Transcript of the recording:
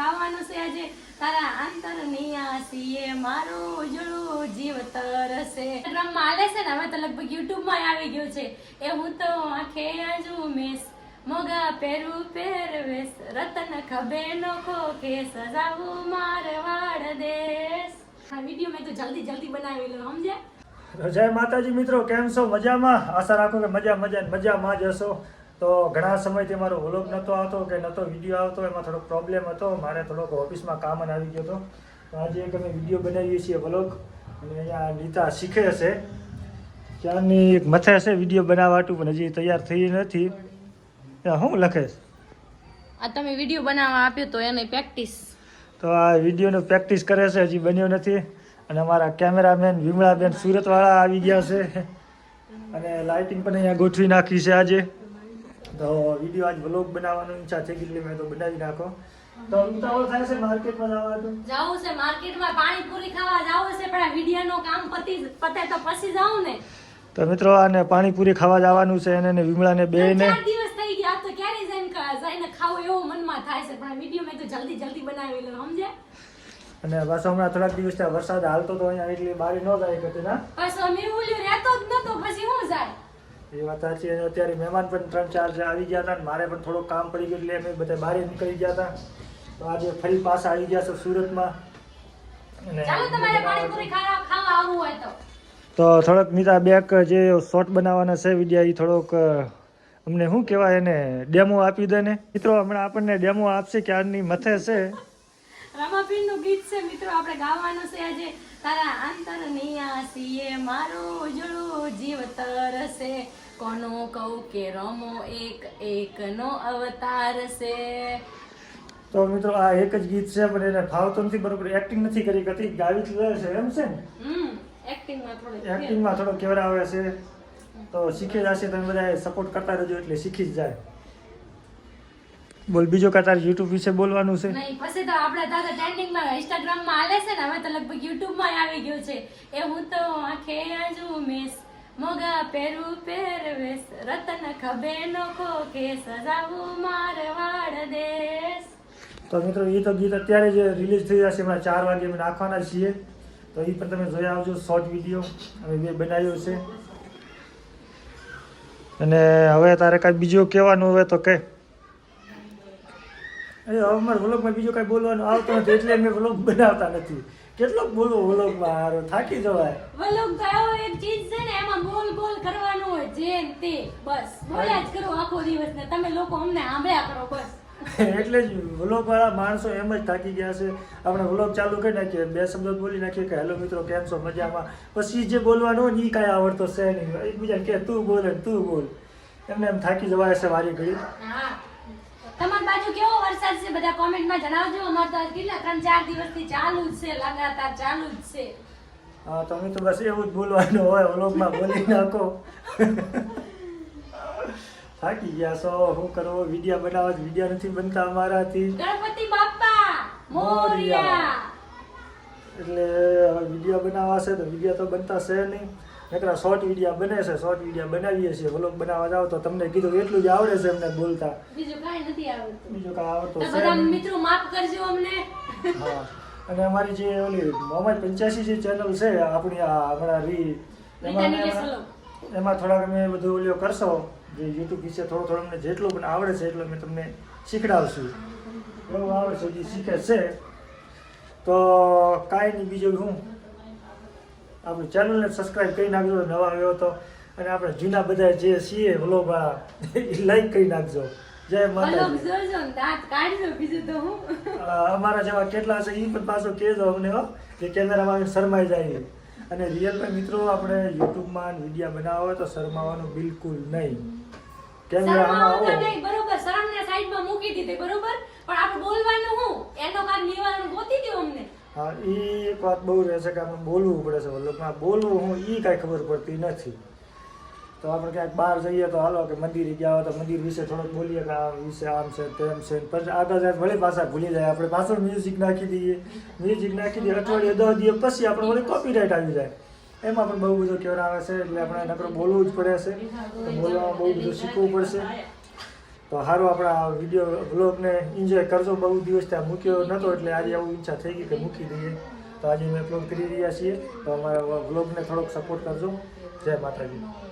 ગાવાનું છે આજે. તારા અંતરની નિયાસીએ મારું ઉજળું જીવ તરસે. ઇન્સ્ટાગ્રામમાં આવે છે ને, હવે તો લગભગ યુટ્યુબમાં આવી ગયું છે. એ હું તો આંખે આજુ મેસ. મોગા પહેરું પહેરવેશ રતન ખભે નોખો કે સજાવું મારવાડ દેશ આ વીડિયો મેં તો જલ્દી જલ્દી બનાવી લો સમજ્યા? જય માતાજી મિત્રો, કેમ છો? મજામાં? આશા રાખો કે મજા મજા મજામાં જ હશો. તો ઘણા સમયથી મારો વ્લોગ નહોતો આવતો કે નહોતો વીડિયો આવતો એમાં થોડોક પ્રોબ્લેમ હતો. મારે થોડોક ઓફિસમાં કામ આવી ગયો હતો. તો આજે એક અમે વીડિયો બનાવીએ છીએ વ્લોગ અને અહીંયા નીતા શીખે છે ત્યાંની એક મથે છે વીડિયો બનાવવાટું પણ હજી તૈયાર થઈ નથી. હું શું લખે? આ તમે વીડિયો બનાવવા આપ્યો તો એની પ્રેક્ટિસ તો આ વિડીયોનું પ્રેક્ટિસ કરે છે હજી બન્યો નથી. અને અમારા કેમેરામેન વિમળાબેન સુરતવાળા આવી ગયા છે. અને લાઇટિંગ પણ અહીંયા ગોઠવી નાખી છે આજે. તો વીડિયો આજ વ્લોગ બનાવવાનો ઈચ્છા છે એટલે મેં તો બનાવી નાખો. તો ઉતાવળ થાય છે માર્કેટમાં જવાનું જાવું છે માર્કેટમાં પાણીપુરી ખાવા જાવું છે પણ આ વિડીયોનું કામ પતિ પતે તો પછી જાઉં ને. તો મિત્રો આને પાણીપુરી ખાવા જવાનું છે એને ને વિમળાને ને ચાર દિવસ થઈ ગયા તો ક્યારે જઈને જઈને ખાવું એવો મનમાં થાય છે પણ આ વીડિયો મેં તો જલ્દી જલ્દી બનાવી લો સમજે? અને બસ હમણાં થોડાક દિવસ થયા વરસાદ હાલતો તો અહીંયા એટલે બારી ન જાય કે ના બસ અમે ઓલ્યો રહેતો જ નતો પછી હું જાય? એ વાત સાચી. અને અત્યારે મહેમાન પણ ત્રણ ચાર આવી ગયા હતા ને મારે પણ થોડું કામ પડી ગયું એટલે અમે બધા બહાર નીકળી ગયા હતા. તો આજે ફરી પાછા આવી ગયા છે સુરતમાં. અને તો. થોડોક નીતા બેક જે શોર્ટ બનાવવાના છે વિડીયા એ થોડોક અમને શું કહેવાય એને ડેમો આપી દે ને. મિત્રો હમણાં આપણને ડેમો આપશે કે આની મથે છે. રામાપીરનું ગીત છે. મિત્રો આપણે ગાવાનું છે આજે. તારા આંતર નિયાસી એ મારું ઉજળું જીવ તરસે. કોનો કહું કે રમો એક એકનો અવતાર છે. તો મિત્રો આ એક જ ગીત છે પણ એને ફાવતો નથી બરોબર એક્ટિંગ નથી કરી કતી ગાવી જ છે એમ છે ને? એક્ટિંગમાં થોડો એક્ટિંગમાં થોડો કેવરાવે છે. તો શીખી જશે તમે બધા સપોર્ટ કરતા રહેજો એટલે શીખી જ જાય. બોલ બીજો કાં તારે યુટ્યુબ વિશે બોલવાનું છે? નહીં પછી તો આપણે દાદા ટ્રેન્ડિંગમાં ઇન્સ્ટાગ્રામમાં આલે છે ને હવે તો લગભગ યુટ્યુબમાં આવી ગયું છે. એ હું તો આંખે આજુ મેસ મોગા પહેરું પહેરવેશ રતન ખભે કો કે સજાવું મારવાડ દેશ. તો મિત્રો એ તો ગીત અત્યારે જ રિલીઝ થઈ જશે હમણાં ચાર વાગે અમે નાખવાના છીએ. તો એ પણ તમે જોઈ આવજો શોર્ટ વીડિયો અમે બે બનાવ્યો છે. અને હવે તારે કાંઈ બીજું કહેવાનું હોય તો કે અરે હવે અમારે વ્લોગમાં બીજું કાંઈ બોલવાનું આવતું નથી એટલે અમે વ્લોગ બનાવતા નથી. કેટલોક બોલવું વ્લોગમાં હારો થાકી જવાય. વ્લોગ તો એવો એક ચીજ છે ને એમાં બોલ બોલ કરવાનું હોય જે તે બસ. બોલ્યા જ કરો આખો દિવસ ને તમે લોકો અમને સાંભળ્યા કરો બસ. એટલે જ વ્લોગ વાળા માણસો એમ જ થાકી ગયા છે. આપણે વ્લોગ ચાલુ કરી નાખીએ બે શબ્દ બોલી નાખીએ કે હેલો મિત્રો કેમ છો? મજામાં? પછી જે બોલવાનું હોય ને એ કાંઈ આવડતો છે નહીં. એકબીજાને કે તું બોલ તું બોલ. એમને એમ થાકી જવાય છે વારી ઘડી હા. તમારી બાજુ કેવો વરસાદ છે બધા કોમેન્ટમાં જણાવજો. અમારે તો કેટલા ત્રણ ચાર દિવસથી ચાલુ જ છે લગાતાર ચાલુ જ છે. હા તમે તો બસ એવું જ બોલવાનું હોય વ્લોગમાં બોલી નાખો. થાકી ગયા છો શું કરવો વિડિયા બનાવવા વિડિયા નથી બનતા અમારાથી. ગણપતિ બાપા મોરિયા. એટલે હવે વીડિયો બનાવવા છે તો વિડિયા તો બનતા છે નહીં. નકરા શોર્ટ વીડિયો બને છે શોર્ટ વીડિયો બનાવીએ છીએ વ્લોગ બનાવવા જાવ તો તમને કીધું એટલું જ આવડે છે અમને બોલતા. બીજું કાંઈ નથી આવડતું. બીજું કાંઈ આવડતું બધા મિત્રો માફ કરજો અમને. હા. અને અમારી જે ઓલી મોહમ્મદ પંચ્યાસી જે ચેનલ છે આપણી આ હમણાં રી એમાં. એમાં થોડાક અમે બધું ઓલિયો કરશો જે યુટ્યુબ વિશે થોડું થોડું અમને જેટલું પણ આવડે છે એટલું અમે તમને શીખડાવશું. બહુ આવડે છે હજી શીખે છે. તો કાંઈ નહીં બીજું હું? આપણી ચેનલને સબસ્ક્રાઈબ કરી નાખજો નવા આવ્યો તો. અને આપણે જૂના બધા જે છીએ એ લાઈક કરી નાખજો. જય માતાજી. અમારા જેવા કેટલા છે એ પણ પાછું કહેજો અમને કે કેમેરામાં શરમાઈ જાય. અને રિયલમાં મિત્રો આપણે યુટ્યુબમાં વિડીયા બનાવવા હોય તો શરમાવાનું બિલકુલ નહીં. કેમેરામાં આવો. બરોબર શરમને સાઈડમાં મૂકી દીધી બરોબર? પણ આપણે બોલવાનું હું એનો કાંઈ નિવારણ ગોતી દ્યો અમને હા એ એક વાત બહુ રહે છે કે આપણે બોલવું પડે છે. વલ્લભમાં બોલવું હું એ કાંઈ ખબર પડતી નથી. તો આપણે ક્યાંક બહાર જઈએ તો હાલો કે મંદિરે ગયા હોય તો મંદિર વિશે થોડુંક બોલીએ કે આ વિશે આમ છે તેમ છે. પછી આગળ જાય વળી પાછા ભૂલી જાય. આપણે પાછળ મ્યુઝિક નાખી દઈએ. મ્યુઝિક નાખી દઈએ, અઠવાડિયે દસ દિવસ પછી આપણે વળી કોપીરાઇટ આવી જાય. એમાં પણ બહુ બધું કેવર આવે છે એટલે આપણે નકરો બોલવું જ પડે છે. બોલવામાં બહુ બધું શીખવું પડશે. તો સારું આપણા વીડિયો બ્લોગને એન્જોય કરજો. બહુ દિવસ ત્યાં મૂક્યો નહોતો એટલે આજે આવું ઈચ્છા થઈ ગઈ કે મૂકી દઈએ. તો આજે અમે બ્લોગ કરી રહ્યા છીએ. તો અમારા બ્લોગને થોડોક સપોર્ટ કરજો. જય માતાજી.